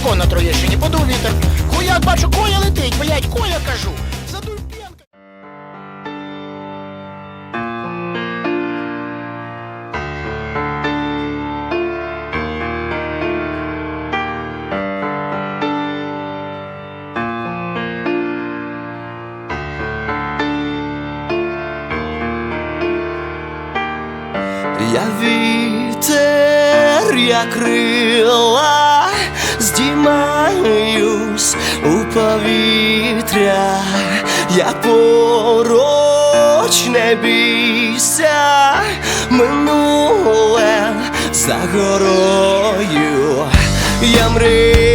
балкон на Троєщині, подув вітер. Хуяк бачу, коля летить, блядь, коля кажу. Задуй п'янка. Я вітер, я крила, повітря, я поруч не бійся, минуле за горою, я мрію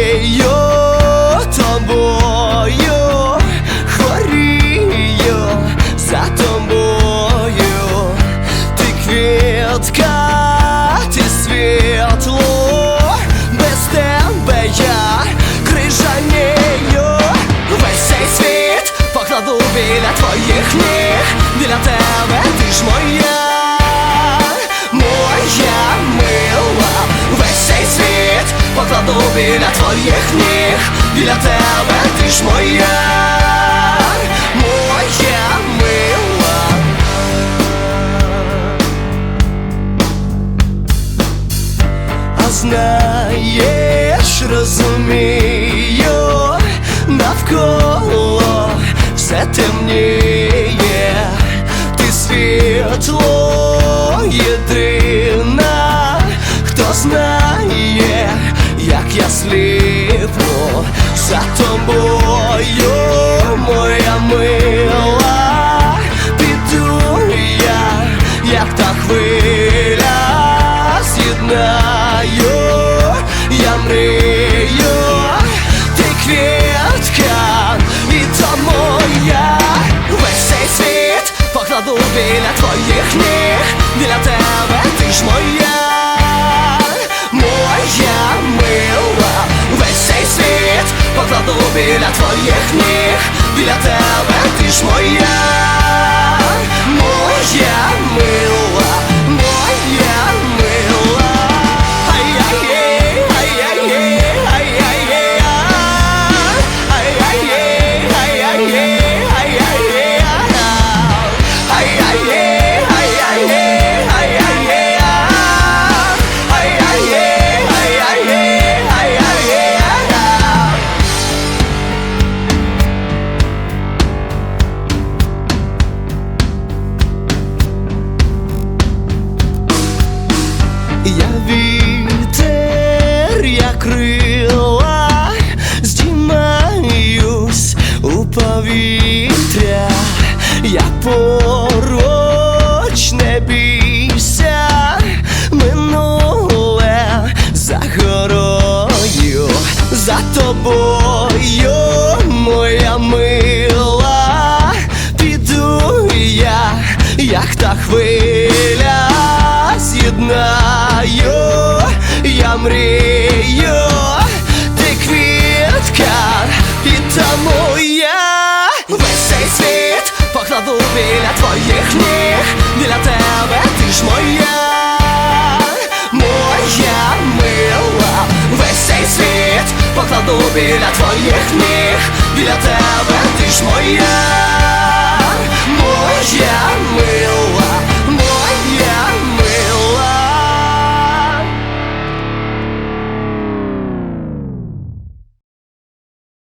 покладу біля твоїх ніг, біля тебе ти ж моя, знаєш, розумію, навколо все темніє, ти світло єдина, сліпну за тобою, моя мила, піду я, як та хвиля з'єднаю, я мрію, ти квітка, і то моя. Весь цей світ покладу біля твоїх ніг, біля тебе ти ж моя твоїх ніг, біля тебе ти ж моя, повітря, я поруч не бійся, минуле за горою, за тобою, моя мила, піду я, як та хвиля з'єднаю, я мрію, біля твоїх ніг, біля тебе ти ж моя, моя мила, весь цей світ покладу біля твоїх ніг, біля тебе ти ж моя,